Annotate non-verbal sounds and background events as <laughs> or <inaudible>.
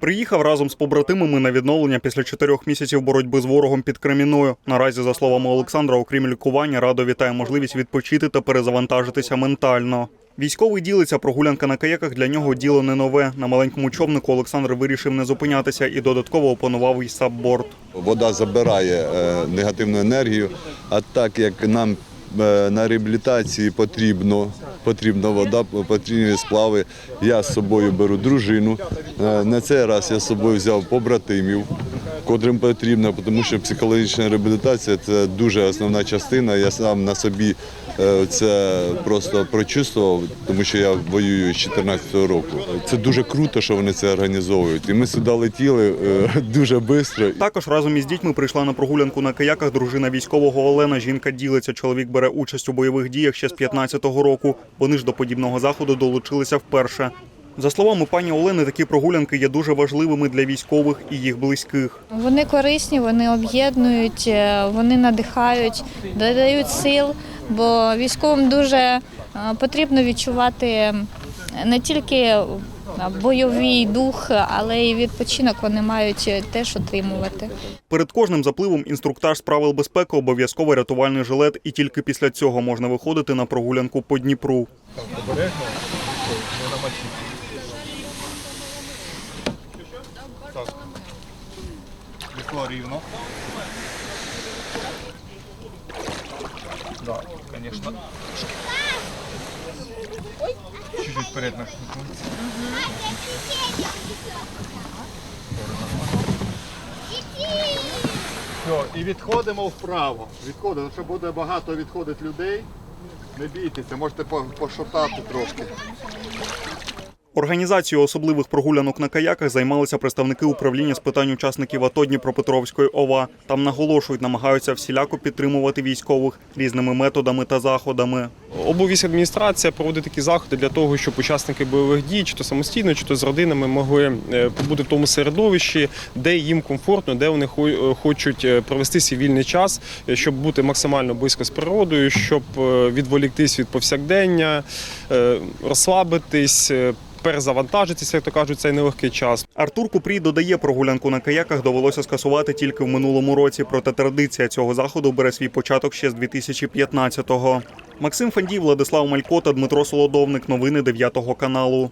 Приїхав разом з побратимами на відновлення після чотирьох місяців боротьби з ворогом під Креміною. Наразі, за словами Олександра, окрім лікування, радо вітає можливість відпочити та перезавантажитися ментально. Військовий ділиться, прогулянка на каяках для нього діло не нове. На маленькому човнику Олександр вирішив не зупинятися і додатково опанував і сабборд. Вода забирає е, негативну енергію, а так як нам е, на реабілітації потрібно, потрібна вода, потрібні сплави, я з собою беру дружину. Е, На цей раз я з собою взяв побратимів, котрим потрібно, тому що психологічна реабілітація це дуже основна частина. Я сам на собі е, це просто прочувствував, тому що я воюю з 2014 року. Це дуже круто, що вони це організовують. І ми сюди летіли е, <laughs> дуже швидко. Також разом із дітьми прийшла на прогулянку на каяках дружина військового Олена. Жінка ділиться. Чоловік бере участь у бойових діях ще з 15-го року. Вони ж до подібного заходу долучилися вперше. За словами пані Олени, такі прогулянки є дуже важливими для військових і їх близьких. Вони корисні, вони об'єднують, е, вони надихають, додають сил, бо військовим дуже е, потрібно відчувати не тільки е, бойовий дух, але й відпочинок вони мають теж отримувати. Перед кожним запливом інструктаж з правил безпеки обов'язково рятувальний жилет, і тільки після цього можна виходити на прогулянку по Дніпру. Рівно. Да, конечно. Чуть-чуть вперед наш. Все, і відходимо вправо. Відходимо, якщо буде багато відходить людей, не бійтеся, можете по- пошатати трошки. Організацією особливих прогулянок на каяках займалися представники управління з питань учасників АТО Дніпропетровської ОВА. Там наголошують, намагаються всіляко підтримувати військових різними методами та заходами. Обов'язок адміністрація проводить такі заходи для того, щоб учасники бойових дій, чи то самостійно, чи то з родинами, могли е, побути в тому середовищі, де їм комфортно, де вони е, хочуть е, провести свій вільний час, щоб бути максимально близько з природою, щоб відволіктись від повсякдення, розслабитись. Перезавантажитися, як то кажуть, цей нелегкий час. Артур Купрій додає, прогулянку на каяках довелося скасувати тільки в минулому році. Проте традиція цього заходу бере свій початок ще з 2015-го. Максим Фандій, Владислав Малькота, Дмитро Солодовник. Новини 9 каналу.